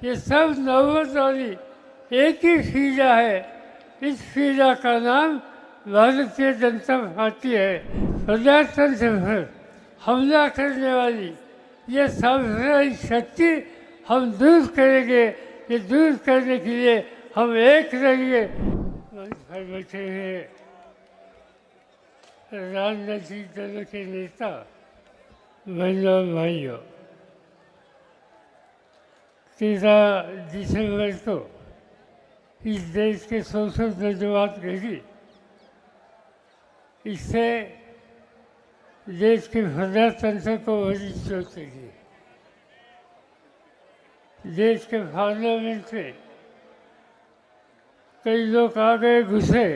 ये सब नौबत वाली एक ही फीजा है। इस फीजा का नाम भारतीय जनता पार्टी है। प्रजातंत्र भर हमला करने वाली ये सांप्रदायिक शक्ति हम दूर करेंगे। ये दूर करने के लिए हम एक रहेंगे बैठे हैं राजनीतिक दलों के नेता, बहनों, भाइयों तेरह दिसंबर को इस देश के संसद में जो इससे देश के प्रजातंत्र को चोट लगी देश के पार्लियामेंट में कई लोग आ गए घुसे,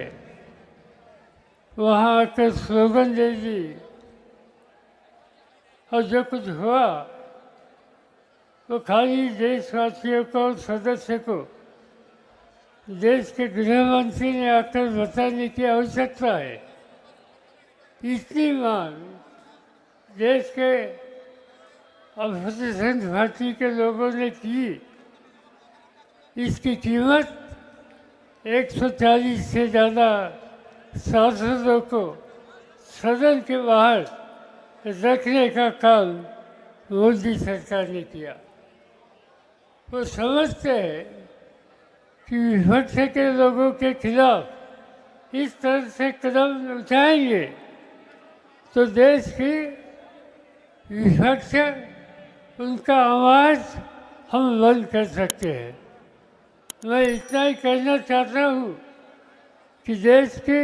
वहाँ आकर स्लोगन दे दी, और जो कुछ हुआ वो खाली देशवासियों को, सदस्य को, देश के गृहमंत्री ने आकर बताने की आवश्यकता है। इतनी मांग देश के अपोजिशन पार्टी के लोगों ने की। इसकी कीमत 140 से ज़्यादा सांसदों को सदन के बाहर रखने का काम मोदी सरकार ने किया। वो समझते हैं कि विपक्ष के लोगों के खिलाफ इस तरह से कदम उठाएँगे तो देश की विपक्ष उनका आवाज़ हम बंद कर सकते हैं। मैं इतना ही कहना चाहता हूँ कि देश की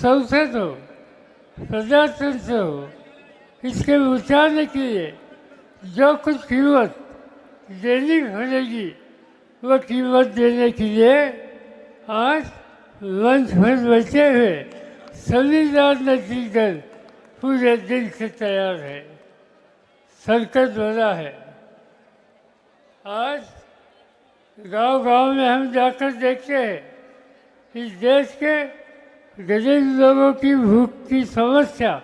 संसद हो प्रजातंत्र हो इसके बचाने के लिए जो कुछ कीमत देनी पड़ेगी वो कीमत देने के लिए आज मंच पर बैठे हुए राजनीतिक दल पूरे दिन से तैयार है। संकट बना है। आज गाँव गाँव में हम जाकर देखते हैं इस देश के गरीब लोगों की भूख की समस्या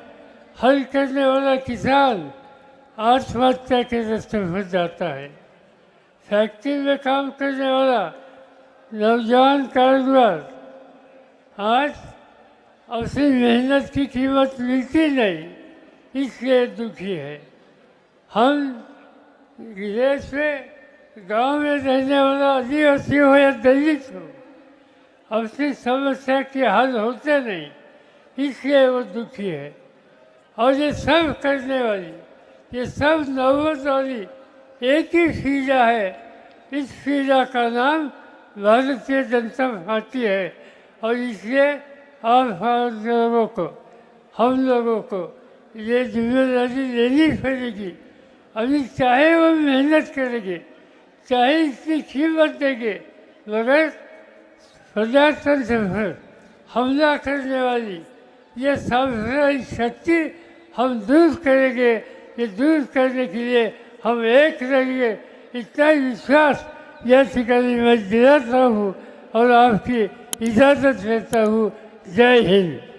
हल करने वाला किसान आत्महत्या के रास्ते पर जाता है। फैक्ट्री में काम करने वाला नौजवान कारोबार आज अपनी मेहनत की कीमत मिलती नहीं, इसलिए दुखी है। हम देश में गाँव में रहने वाला आदिवासी हो या दलित हो, अपनी समस्या के हल होते नहीं, इसलिए वो दुखी है। और ये सब करने वाली, ये सब नौबत वाली एक ही फीजा है। इस फीजा का नाम भारतीय जनता पार्टी है और इसलिए आप भारत लोगों को, हम लोगों को ये ज़िम्मेदारी लेनी पड़ेगी। अभी चाहे वो मेहनत करेंगे, चाहे इसकी कीमत देंगे, मगर प्रजातंत्र पर हमला करने वाली ये सांप्रदायिक शक्ति हम दूर करेंगे। ये दूर करने के लिए हम एक रहिए इतना विश्वास, यह ठिकाने मैं दिलाता हूँ और आपकी इजाज़त देता हूँ। जय हिंद।